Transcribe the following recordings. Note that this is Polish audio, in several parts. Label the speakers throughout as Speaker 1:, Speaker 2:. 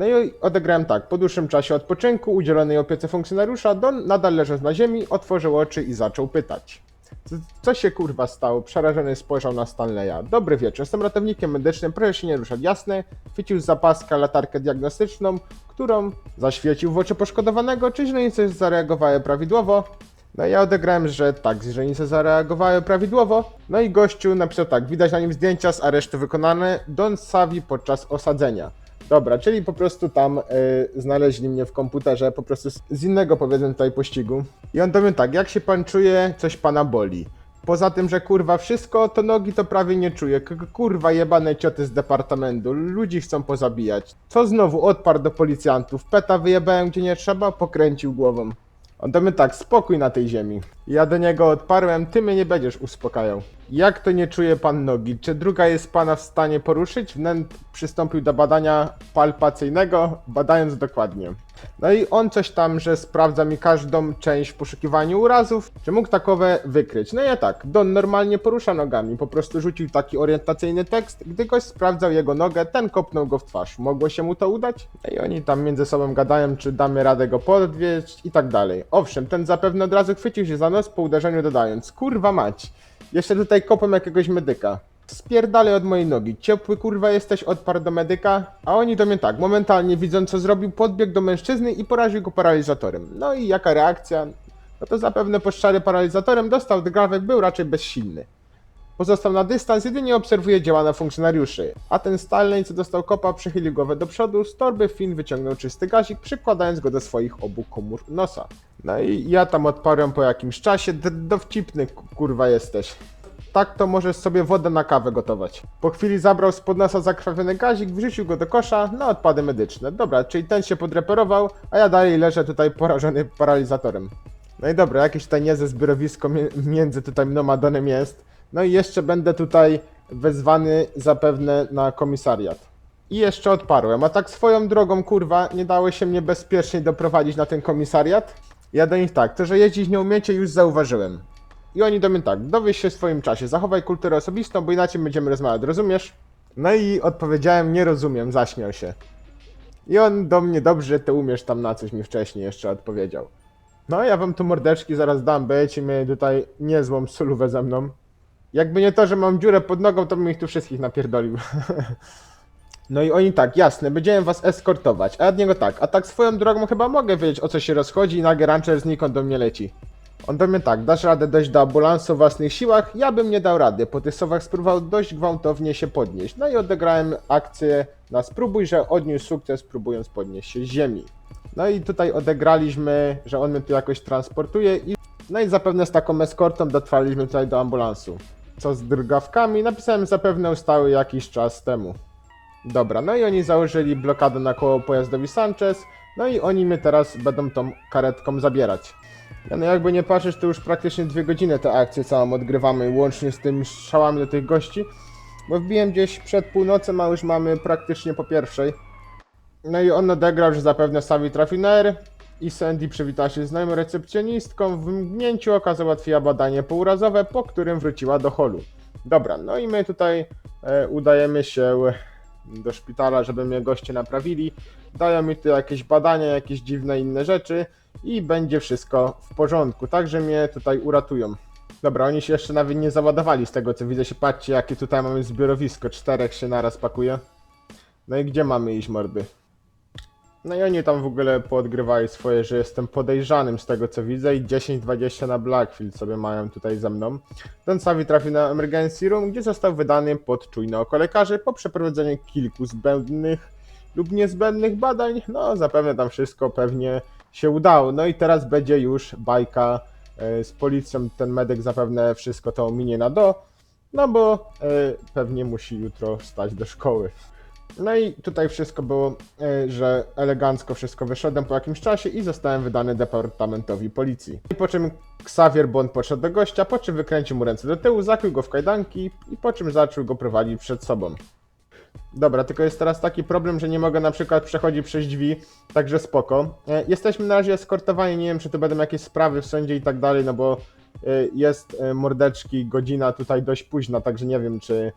Speaker 1: No i odegrałem tak. Po dłuższym czasie odpoczynku, udzielonej opiece funkcjonariusza, Don, nadal leżąc na ziemi, otworzył oczy i zaczął pytać. Co, się kurwa stało? Przerażony spojrzał na Stanleya. Dobry wieczór, jestem ratownikiem medycznym, proszę się nie ruszać. Jasne? Chwycił z zapaska latarkę diagnostyczną, którą zaświecił w oczy poszkodowanego, czy źrenice zareagowały prawidłowo. No ja odegrałem, że tak, źrenice zareagowały prawidłowo. No i gościu napisał tak, widać na nim zdjęcia z aresztu wykonane Don Savi podczas osadzenia. Dobra, czyli po prostu tam y, znaleźli mnie w komputerze, po prostu z, z innego powiedzmy tutaj pościgu. I on mnie tak, jak się pan czuje, coś pana boli. Poza tym, że kurwa wszystko, to nogi to prawie nie czuję. K- kurwa jebane cioty z departamentu, ludzi chcą pozabijać. Co znowu odparł do policjantów, peta wyjebałem gdzie nie trzeba, pokręcił głową. On do mnie tak, spokój na tej ziemi. Ja do niego odparłem, ty mnie nie będziesz uspokajał. Jak to nie czuje pan nogi? Czy druga jest pana w stanie poruszyć? Wnet przystąpił do badania palpacyjnego, badając dokładnie. No i on coś tam, że sprawdza mi każdą część w poszukiwaniu urazów, czy mógł takowe wykryć. No ja tak, Don normalnie porusza nogami, po prostu rzucił taki orientacyjny tekst, gdy gość sprawdzał jego nogę, ten kopnął go w twarz. Mogło się mu to udać? No i oni tam między sobą gadają, czy damy radę go podwieźć i tak dalej. Owszem, ten zapewne od razu chwycił się za nos po uderzeniu dodając, kurwa mać, jeszcze tutaj kopem jakiegoś medyka. Spierdalej od mojej nogi. Ciepły kurwa jesteś, odparł do medyka. A oni do mnie tak, momentalnie widząc co zrobił, podbiegł do mężczyzny i poraził go paralizatorem. No i jaka reakcja? No to zapewne poszczary paralizatorem dostał, Grawek był raczej bezsilny. Pozostał na dystans, jedynie obserwuje działania funkcjonariuszy. A ten Stanley, co dostał kopa, przychylił głowę do przodu, z torby Finn wyciągnął czysty gazik, przykładając go do swoich obu komór nosa. No i ja tam odparłem po jakimś czasie, dowcipny ku- kurwa jesteś. Tak to możesz sobie wodę na kawę gotować. Po chwili zabrał spod nosa zakrwawiony gazik, wrzucił go do kosza na odpady medyczne. Dobra, czyli ten się podreperował, a ja dalej leżę tutaj porażony paralizatorem. No i dobra, jakieś tutaj niezłe zbiorowisko między tutaj mną a Donem jest. No i jeszcze będę tutaj wezwany zapewne na komisariat. I jeszcze odparłem, a tak swoją drogą, kurwa, nie dało się mnie bezpiecznie doprowadzić na ten komisariat? Ja do nich tak, to że jeździć nie umiecie już zauważyłem. I oni do mnie tak, dowiedz się w swoim czasie, zachowaj kulturę osobistą, bo inaczej będziemy rozmawiać, rozumiesz? No i odpowiedziałem, nie rozumiem, zaśmiał się. I on do mnie, dobrze, ty umiesz tam na coś mi wcześniej jeszcze odpowiedział. No ja wam tu mordeczki zaraz dam, będziecie mieli tutaj niezłą solówę ze mną. Jakby nie to, że mam dziurę pod nogą, to bym ich tu wszystkich napierdolił. No i oni tak, jasne, będziemy was eskortować. A od niego tak, a tak swoją drogą chyba mogę wiedzieć o co się rozchodzi i nagle rancher znikąd do mnie leci. On do mnie tak, dasz radę dojść do ambulansu w własnych siłach? Ja bym nie dał rady. Po tych słowach spróbował dość gwałtownie się podnieść. No i odegrałem akcję na spróbuj, że odniósł sukces próbując podnieść się z ziemi. No i tutaj odegraliśmy, że on mnie tu jakoś transportuje i no i zapewne z taką eskortą dotrwaliśmy tutaj do ambulansu. Co z drgawkami? Napisałem zapewne ustały jakiś czas temu. Dobra, no i oni założyli blokadę na koło pojazdowi Sanchez, no i oni mnie teraz będą tą karetką zabierać. No jakby nie patrzeć, to już praktycznie dwie godziny tę akcję całą odgrywamy, łącznie z tym strzałami do tych gości, bo wbiłem gdzieś przed północą, a już mamy praktycznie po pierwszej. No i on odegrał, że zapewne Savi trafi na R i Sandy przywitała się z znajomą recepcjonistką, w mgnięciu oka załatwiła badanie pourazowe, po którym wróciła do holu. Dobra, no i my tutaj e, udajemy się do szpitala, żeby mnie goście naprawili. Dają mi tu jakieś badania, jakieś dziwne inne rzeczy i będzie wszystko w porządku. Także mnie tutaj uratują. Dobra, oni się jeszcze nawet nie załadowali z tego co widzę się. Patrzcie jakie tutaj mamy zbiorowisko. Czterech się naraz pakuje. No i gdzie mamy iść mordy? No i oni tam w ogóle poodgrywali swoje, że jestem podejrzanym z tego co widzę i 10-20 na Blackfield sobie mają tutaj ze mną. Ten Savi trafił na emergency room, gdzie został wydany pod czujne oko lekarzy po przeprowadzeniu kilku zbędnych lub niezbędnych badań. No zapewne tam wszystko pewnie się udało. No i teraz będzie już bajka e, z policją. Ten medyk zapewne wszystko to minie na do, no bo e, pewnie musi jutro stać do szkoły. No i tutaj wszystko było, e, że elegancko wszystko wyszedłem po jakimś czasie i zostałem wydany departamentowi policji. I po czym Xavier Bond podszedł do gościa, po czym wykręcił mu ręce do tyłu, zakrył go w kajdanki i po czym zaczął go prowadzić przed sobą. Dobra, tylko jest teraz taki problem, że nie mogę na przykład przechodzić przez drzwi, także spoko. E, Jesteśmy na razie eskortowani, nie wiem czy tu będą jakieś sprawy w sądzie i tak dalej, no bo e, jest mordeczki, godzina tutaj dość późna, także nie wiem czy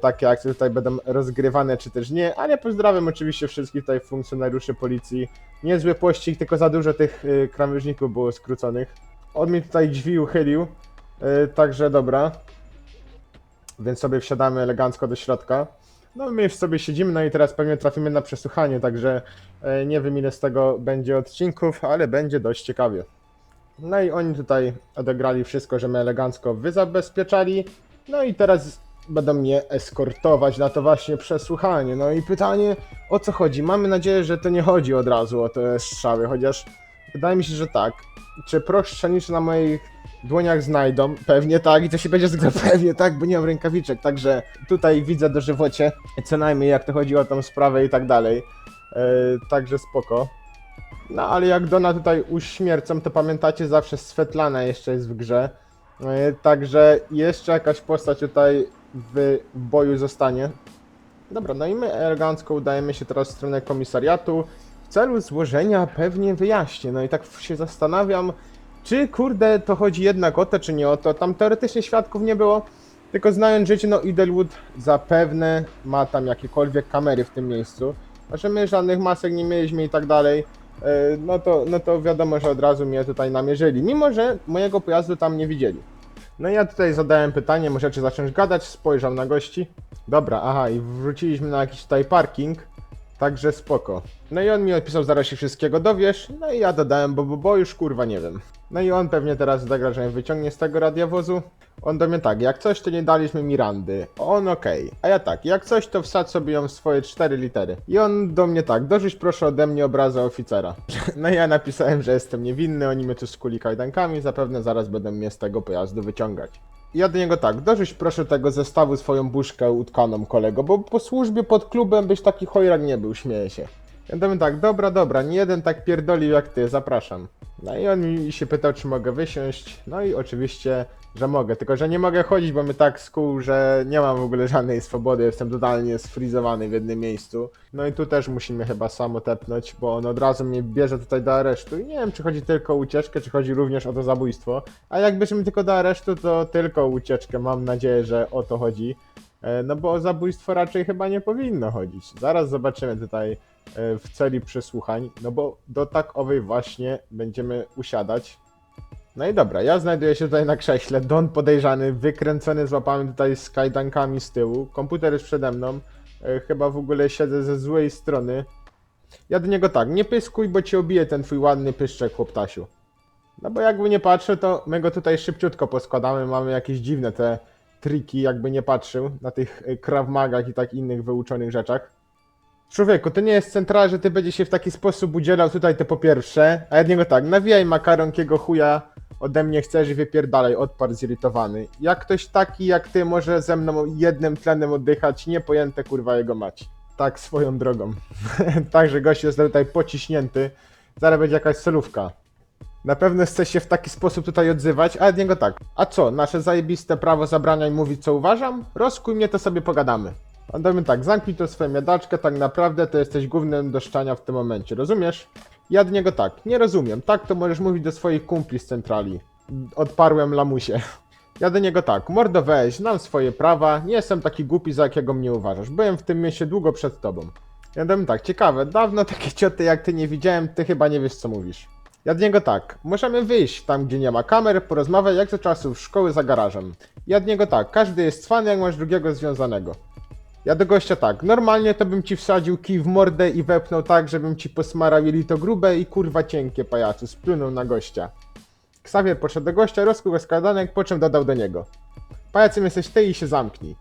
Speaker 1: takie akcje tutaj będą rozgrywane, czy też nie, ale pozdrawiam oczywiście wszystkich tutaj funkcjonariuszy policji. Niezły pościg, tylko za dużo tych e, krawężników było skróconych. On mi tutaj drzwi uchylił, e, także dobra. Więc sobie wsiadamy elegancko do środka. No my już sobie siedzimy, no i teraz pewnie trafimy na przesłuchanie, także e, nie wiem ile z tego będzie odcinków, ale będzie dość ciekawie. No i oni tutaj odegrali wszystko, że mnie elegancko wyzabezpieczali. No i teraz będą mnie eskortować na to właśnie przesłuchanie. No i pytanie, o co chodzi? Mamy nadzieję, że to nie chodzi od razu o te strzały, chociaż wydaje mi się, że tak. Czy prostsze niż na moich dłoniach znajdą? Pewnie tak i to się będzie zgadzało pewnie tak, bo nie mam rękawiczek, także tutaj widzę dożywocie co najmniej jak to chodzi o tą sprawę i tak dalej. E, także spoko. No ale jak Dona tutaj uśmiercą, to pamiętacie zawsze Svetlana jeszcze jest w grze. E, Także jeszcze jakaś postać tutaj w boju zostanie. Dobra, no i my elegancko udajemy się teraz w stronę komisariatu w celu złożenia pewnie wyjaśnień. No i tak się zastanawiam, czy kurde to chodzi jednak o to, czy nie o to. Tam teoretycznie świadków nie było, tylko znając życie, no Idlewood zapewne ma tam jakiekolwiek kamery w tym miejscu. A że my żadnych masek nie mieliśmy i tak dalej, e, no to, no to wiadomo, że od razu mnie tutaj namierzyli, mimo że mojego pojazdu tam nie widzieli. No ja tutaj zadałem pytanie, możecie zacząć gadać, spojrzał na gości. Dobra, aha, i wróciliśmy na jakiś tutaj parking, także spoko. No i on mi odpisał, zaraz się wszystkiego dowiesz, no i ja dodałem, bo, bo, bo już kurwa nie wiem. No i on pewnie teraz zagra, że wyciągnie z tego radiowozu. On do mnie tak, jak coś to nie daliśmy Mirandy. On okej. A ja tak, jak coś to wsadź sobie ją w swoje cztery litery. I on do mnie tak, dorzuć proszę ode mnie obraza oficera. No ja napisałem, że jestem niewinny, oni mnie tu skuli kajdankami, zapewne zaraz będą mnie z tego pojazdu wyciągać. Ja do niego tak, dorzuć proszę tego zestawu swoją buszkę utkaną kolego, bo po służbie pod klubem byś taki chojrak nie był, śmieję się. Ja tak, dobra, dobra, nie jeden tak pierdolił jak ty, zapraszam. No i on mi się pytał, czy mogę wysiąść, no i oczywiście, że mogę, tylko że nie mogę chodzić, bo mnie tak skuł, że nie mam w ogóle żadnej swobody, jestem totalnie sfrizowany w jednym miejscu. No i tu też musimy chyba samo tepnąć, bo on od razu mnie bierze tutaj do aresztu i nie wiem, czy chodzi tylko o ucieczkę, czy chodzi również o to zabójstwo. A jak bierzemy tylko do aresztu, to tylko ucieczkę, mam nadzieję, że o to chodzi. E, No bo o zabójstwo raczej chyba nie powinno chodzić. Zaraz zobaczymy tutaj w celi przesłuchań, no bo do takowej właśnie będziemy usiadać. No i dobra, ja znajduję się tutaj na krześle, Don podejrzany, wykręcony z łapami tutaj z kajdankami z tyłu, komputer jest przede mną, e, chyba w ogóle siedzę ze złej strony. Ja do niego tak, nie pyskuj, bo ci obije ten twój ładny pyszczek, chłoptasiu. No bo jakby nie patrzę, to my go tutaj szybciutko poskładamy, mamy jakieś dziwne te triki, jakby nie patrzył, na tych y, Krav Magach i tak innych wyuczonych rzeczach. Człowieku, to nie jest centrala, że ty będziesz się w taki sposób udzielał tutaj te po pierwsze, a niego tak, nawijaj makaron, kiego chuja ode mnie chcesz i wypierdalaj, odparł zirytowany. Jak ktoś taki jak ty może ze mną jednym tlenem oddychać, niepojęte kurwa jego mać. Tak swoją drogą. Także gość jest tutaj pociśnięty, zaraz będzie jakaś solówka. Na pewno chce się w taki sposób tutaj odzywać, a od niego tak. A co, nasze zajebiste prawo zabrania mi mówić co uważam? Rozkuj mnie, to sobie pogadamy. Mnie tak, zamknij to swoją miadaczkę, tak naprawdę to jesteś głównym do szczania w tym momencie, rozumiesz? Ja do niego tak, nie rozumiem, tak to możesz mówić do swoich kumpli z centrali. Odparłem lamusie. Ja do niego tak, mordo weź, znam swoje prawa, nie jestem taki głupi, za jakiego mnie uważasz. Byłem w tym mieście długo przed tobą. Ja do tak, ciekawe, dawno takie cioty jak ty nie widziałem, ty chyba nie wiesz co mówisz. Ja do niego tak, możemy wyjść tam, gdzie nie ma kamer, porozmawiać jak za czasów szkoły za garażem. Ja do niego tak, każdy jest cwany, jak masz drugiego związanego. Ja do gościa tak, normalnie to bym ci wsadził kij w mordę i wepnął tak, żebym ci posmarał jelito grube i kurwa cienkie pajacu, splunął na gościa. Ksawier podszedł do gościa, rozkuł go składanek, po czym dodał do niego. Pajacem jesteś ty i się zamknij.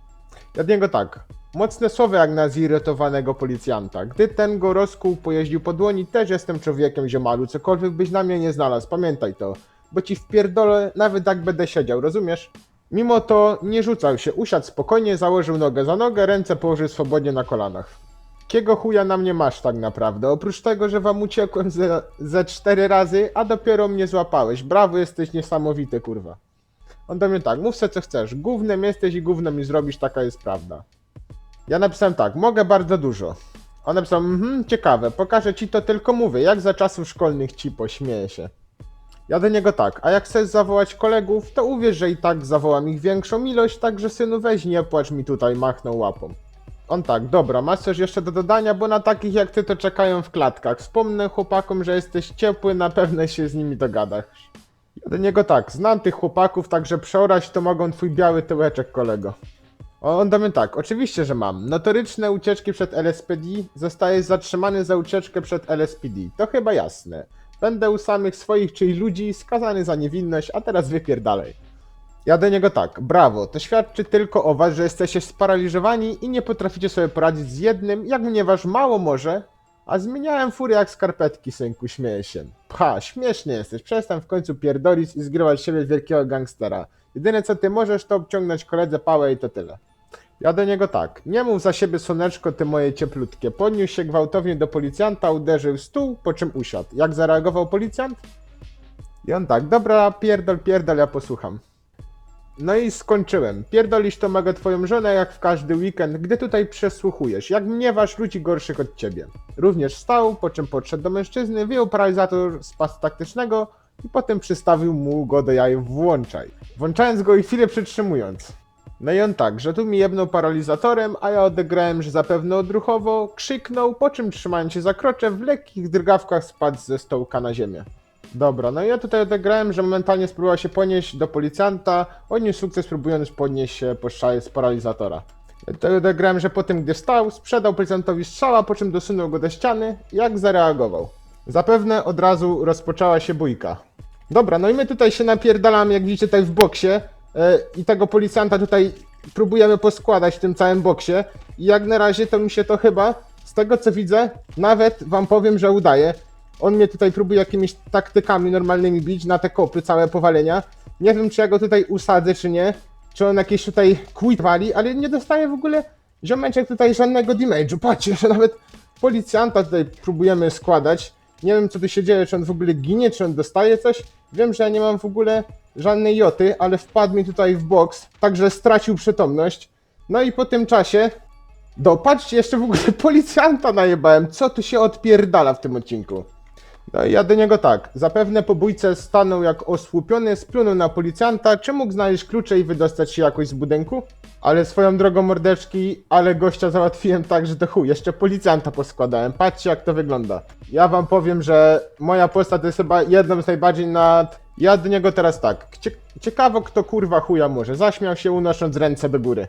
Speaker 1: Ja do niego tak. Mocne słowa jak na zirytowanego policjanta. Gdy ten go rozkuł, pojeździł po dłoni, też jestem człowiekiem ziomalu, cokolwiek byś na mnie nie znalazł, pamiętaj to. Bo ci wpierdolę, nawet jak będę siedział, rozumiesz? Mimo to nie rzucał się, usiadł spokojnie, założył nogę za nogę, ręce położył swobodnie na kolanach. Kiego chuja na mnie masz tak naprawdę? Oprócz tego, że wam uciekłem ze, ze cztery razy, a dopiero mnie złapałeś. Brawo, jesteś niesamowity, kurwa. On do mnie tak, mów se co chcesz, gównem jesteś i gównem mi zrobisz, taka jest prawda. Ja napisałem tak, mogę bardzo dużo. On napisał, mhm, ciekawe, pokażę ci to tylko mówię, jak za czasów szkolnych ci pośmieję się. Ja do niego tak, a jak chcesz zawołać kolegów, to uwierz, że i tak zawołam ich większą ilość, także synu weź nie płacz mi tutaj, machnął łapą. On tak, dobra, masz coś jeszcze do dodania, bo na takich jak ty to czekają w klatkach. Wspomnę chłopakom, że jesteś ciepły, na pewno się z nimi dogadasz. Ja do niego tak, znam tych chłopaków, także przeorać to mogą twój biały tyłeczek, kolego. On do mnie tak, oczywiście, że mam. Notoryczne ucieczki przed LSPD, zostajesz zatrzymany za ucieczkę przed LSPD. To chyba jasne. Będę u samych swoich, czyli ludzi, skazany za niewinność, a teraz wypierdalej. Ja do niego tak, brawo, to świadczy tylko o was, że jesteście sparaliżowani i nie potraficie sobie poradzić z jednym, jak mnie mało może, a zmieniałem furię jak skarpetki, synku, śmieję się. Pcha, śmieszny jesteś, przestań w końcu pierdolić i zgrywać siebie wielkiego gangstera. Jedyne co ty możesz to obciągnąć koledze pałę i to tyle. Ja do niego tak, nie mów za siebie słoneczko, ty moje cieplutkie. Podniósł się gwałtownie do policjanta, uderzył w stół, po czym usiadł. Jak zareagował policjant? I on tak, dobra, pierdol, pierdol, ja posłucham. No i skończyłem. Pierdolisz to mogę twoją żonę jak w każdy weekend, gdy tutaj przesłuchujesz, jak mniewasz ludzi gorszych od ciebie. Również wstał, po czym podszedł do mężczyzny, wyjął paralizator z pasu taktycznego i potem przystawił mu go do jaj włączaj, włączając go i chwilę przytrzymując. No i on tak, że tu mi jebnął paralizatorem, a ja odegrałem, że zapewne odruchowo, krzyknął, po czym trzymając się za krocze, w lekkich drgawkach spadł ze stołka na ziemię. Dobra, no i ja tutaj odegrałem, że momentalnie spróbował się ponieść do policjanta, odniósł sukces próbując podnieść się po strzale z paralizatora. Tutaj odegrałem, że po tym gdy stał, sprzedał policjantowi strzała, po czym dosunął go do ściany, jak zareagował. Zapewne od razu rozpoczęła się bójka. Dobra, no i my tutaj się napierdalamy, jak widzicie tutaj w boksie i tego policjanta tutaj próbujemy poskładać w tym całym boksie i jak na razie to mi się to chyba, z tego co widzę, nawet wam powiem, że udaje. On mnie tutaj próbuje jakimiś taktykami normalnymi bić na te kopy, całe powalenia. Nie wiem, czy ja go tutaj usadzę, czy nie. Czy on jakieś tutaj quit wali, ale nie dostaje w ogóle ziomeczek tutaj żadnego damage'u. Patrzcie, że nawet policjanta tutaj próbujemy składać. Nie wiem, co tu się dzieje, czy on w ogóle ginie, czy on dostaje coś. Wiem, że ja nie mam w ogóle żadnej joty, ale wpadł mi tutaj w boks, także stracił przytomność. No i po tym czasie Dopatrzcie, jeszcze w ogóle policjanta najebałem. Co tu się odpierdala w tym odcinku? No ja do niego tak. Zapewne pobójca stanął jak osłupiony, splunął na policjanta. Czy mógł znaleźć klucze i wydostać się jakoś z budynku? Ale swoją drogą mordeczki, ale gościa załatwiłem tak, że to chuj, jeszcze policjanta poskładałem. Patrzcie jak to wygląda. Ja wam powiem, że moja postać jest chyba jedną z najbardziej nad... Ja do niego teraz tak. Cie ciekawo kto kurwa chuja może. Zaśmiał się unosząc ręce do góry.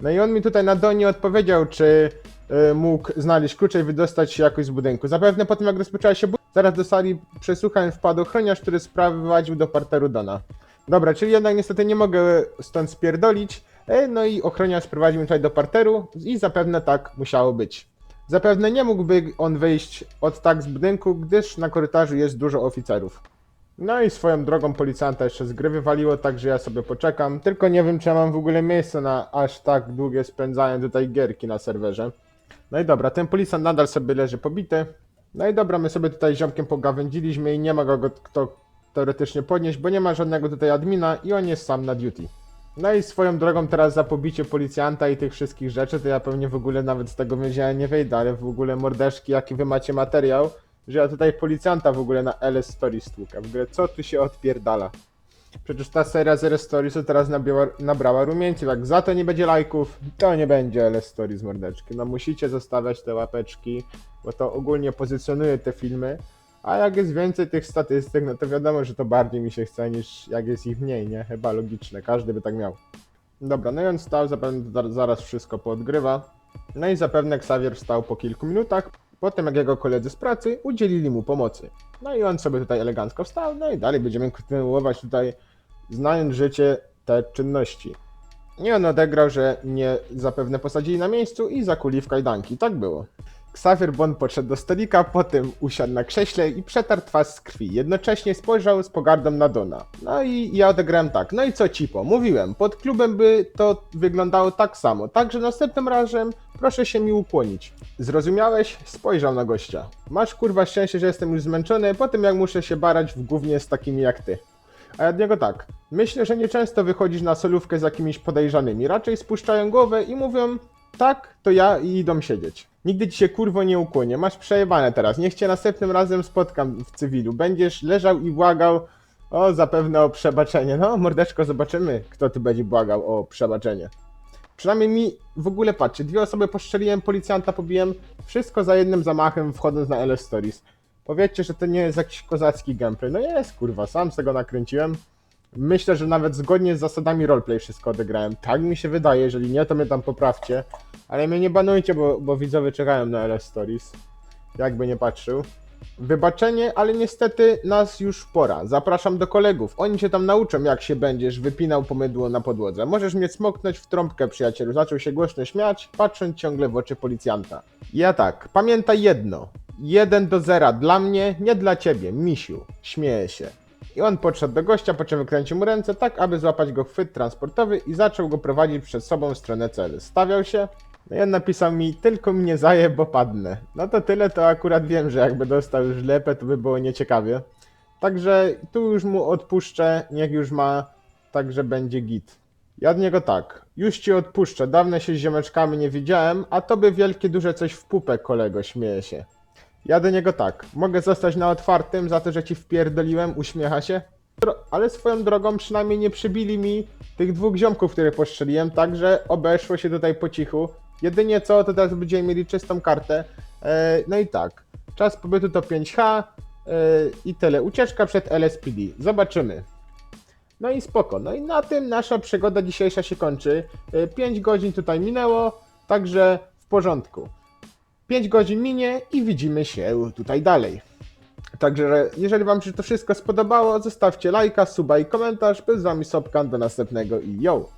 Speaker 1: No i on mi tutaj na donie odpowiedział, czy y, mógł znaleźć klucze i wydostać się jakoś z budynku. Zapewne po tym, jak rozpoczęła się zaraz do sali przesłuchań wpadł ochroniarz, który sprowadził do parteru Dona. Dobra, czyli jednak niestety nie mogę stąd spierdolić. E, no i ochroniarz prowadził mnie tutaj do parteru i zapewne tak musiało być. Zapewne nie mógłby on wyjść od tak z budynku, gdyż na korytarzu jest dużo oficerów. No i swoją drogą policjanta jeszcze z gry wywaliło, także ja sobie poczekam. Tylko nie wiem, czy ja mam w ogóle miejsce na aż tak długie spędzanie tutaj gierki na serwerze. No i dobra, ten policjant nadal sobie leży pobity. No i dobra, my sobie tutaj ziomkiem pogawędziliśmy i nie ma go kto teoretycznie podnieść, bo nie ma żadnego tutaj admina i on jest sam na duty. No i swoją drogą teraz za pobicie policjanta i tych wszystkich rzeczy, to ja pewnie w ogóle nawet z tego więzienia nie wyjdę, ale w ogóle mordeczki, jaki wy macie materiał, że ja tutaj policjanta w ogóle na LS Story stłukę. W ogóle co tu się odpierdala? Przecież ta seria z LS Stories'u teraz nabrała rumieńców. Jak za to nie będzie lajków, to nie będzie LS Stories mordeczki. No musicie zostawiać te łapeczki, bo to ogólnie pozycjonuje te filmy. A jak jest więcej tych statystyk, no to wiadomo, że to bardziej mi się chce niż jak jest ich mniej, nie? Chyba logiczne, każdy by tak miał. Dobra, no i on stał, zapewne za- zaraz wszystko poodgrywa. No i zapewne Xavier wstał po kilku minutach, potem jak jego koledzy z pracy udzielili mu pomocy. No i on sobie tutaj elegancko wstał, no i dalej będziemy kontynuować tutaj, znając życie, te czynności. I on odegrał, że mnie zapewne posadzili na miejscu i zakuli w kajdanki. Tak było. Xavier Bond podszedł do stolika, potem usiadł na krześle i przetarł twarz z krwi. Jednocześnie spojrzał z pogardą na Dona. No i ja odegrałem tak. No i co cipo? Mówiłem, pod klubem by to wyglądało tak samo. Także następnym razem proszę się mi ukłonić. Zrozumiałeś? Spojrzał na gościa. Masz kurwa szczęście, że jestem już zmęczony, po tym jak muszę się barać w gównie z takimi jak ty. A ja od niego tak. Myślę, że nieczęsto wychodzisz na solówkę z jakimiś podejrzanymi. Raczej spuszczają głowę i mówią, tak, to ja i idą siedzieć. Nigdy ci się kurwo nie ukłonię. Masz przejebane teraz. Niech cię następnym razem spotkam w cywilu. Będziesz leżał i błagał O, zapewne o przebaczenie. No, mordeczko, zobaczymy, kto tu będzie błagał o przebaczenie. Przynajmniej mi w ogóle patrzcie, dwie osoby postrzeliłem, policjanta pobiłem, wszystko za jednym zamachem wchodząc na LS Stories. Powiedzcie, że to nie jest jakiś kozacki gameplay. No jest, kurwa, sam z tego nakręciłem. Myślę, że nawet zgodnie z zasadami roleplay wszystko odegrałem. Tak mi się wydaje, jeżeli nie, to mnie tam poprawcie. Ale mnie nie banujcie, bo, bo widzowie czekają na LS Stories. Jakby nie patrzył. Wybaczenie, ale niestety nas już pora. Zapraszam do kolegów. Oni cię tam nauczą, jak się będziesz wypinał pomydło na podłodze. Możesz mnie smoknąć w trąbkę, przyjacielu. Zaczął się głośno śmiać, patrząc ciągle w oczy policjanta. Ja tak, pamiętaj jedno. 1 do 0 dla mnie, nie dla ciebie, misiu. Śmieje się. I on podszedł do gościa, po czym wykręcił mu ręce, tak aby złapać go chwyt transportowy i zaczął go prowadzić przed sobą w stronę celu. Stawiał się, no i on napisał mi, tylko mnie zaje, bo padnę. No to tyle, to akurat wiem, że jakby dostał już lepę, to by było nieciekawie. Także tu już mu odpuszczę, niech już ma, także będzie git. Ja od niego tak, już ci odpuszczę, dawno się z ziomeczkami nie widziałem, a tobie wielkie duże coś w pupę, kolego, śmieje się. Ja do niego tak, mogę zostać na otwartym za to, że ci wpierdoliłem, uśmiecha się. Ale swoją drogą przynajmniej nie przybili mi tych dwóch ziomków, których postrzeliłem, także obeszło się tutaj po cichu. Jedynie co, to teraz będziemy mieli czystą kartę. E, no i tak, czas pobytu to 5H e, i tyle. Ucieczka przed LSPD. Zobaczymy. No i spoko. No i na tym nasza przygoda dzisiejsza się kończy. 5 godzin tutaj minęło, także w porządku. 5 godzin minie i widzimy się tutaj dalej. Także jeżeli wam się to wszystko spodobało, zostawcie lajka, suba i komentarz. Był z wami Sobkan, do następnego i yo!